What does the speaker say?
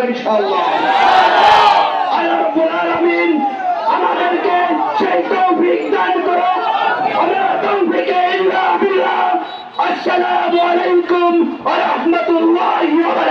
করে ছাড়বো ইনশাল্লাহ আল্লাহ রাব্বুল আমাদেরকে সেই তৌফিক দান করো আমরা তৌফিকে আসসালামু আলাইকুম ওয়া